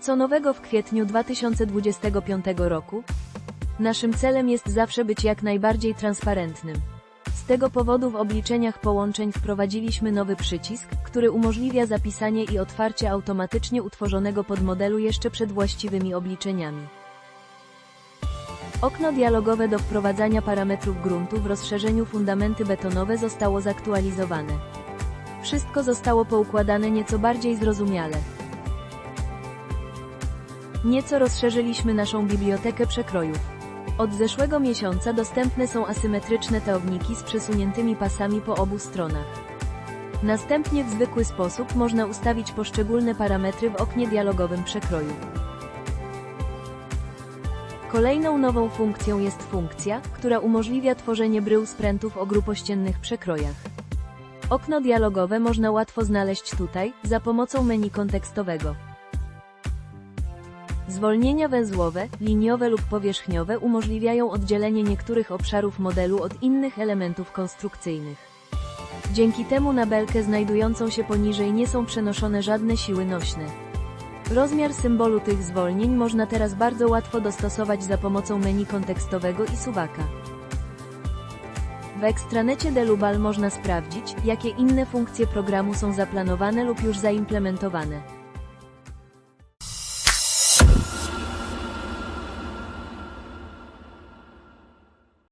Co nowego w kwietniu 2025 roku? Naszym celem jest zawsze być jak najbardziej transparentnym. Z tego powodu w obliczeniach połączeń wprowadziliśmy nowy przycisk, który umożliwia zapisanie i otwarcie automatycznie utworzonego podmodelu jeszcze przed właściwymi obliczeniami. Okno dialogowe do wprowadzania parametrów gruntu w rozszerzeniu fundamenty betonowe zostało zaktualizowane. Wszystko zostało poukładane nieco bardziej zrozumiale. Nieco rozszerzyliśmy naszą bibliotekę przekrojów. Od zeszłego miesiąca dostępne są asymetryczne teowniki z przesuniętymi pasami po obu stronach. Następnie w zwykły sposób można ustawić poszczególne parametry w oknie dialogowym przekroju. Kolejną nową funkcją jest funkcja, która umożliwia tworzenie brył sprętów o grupościennych przekrojach. Okno dialogowe można łatwo znaleźć tutaj, za pomocą menu kontekstowego. Zwolnienia węzłowe, liniowe lub powierzchniowe umożliwiają oddzielenie niektórych obszarów modelu od innych elementów konstrukcyjnych. Dzięki temu na belkę znajdującą się poniżej nie są przenoszone żadne siły nośne. Rozmiar symbolu tych zwolnień można teraz bardzo łatwo dostosować za pomocą menu kontekstowego i suwaka. W ekstranecie Delubal można sprawdzić, jakie inne funkcje programu są zaplanowane lub już zaimplementowane.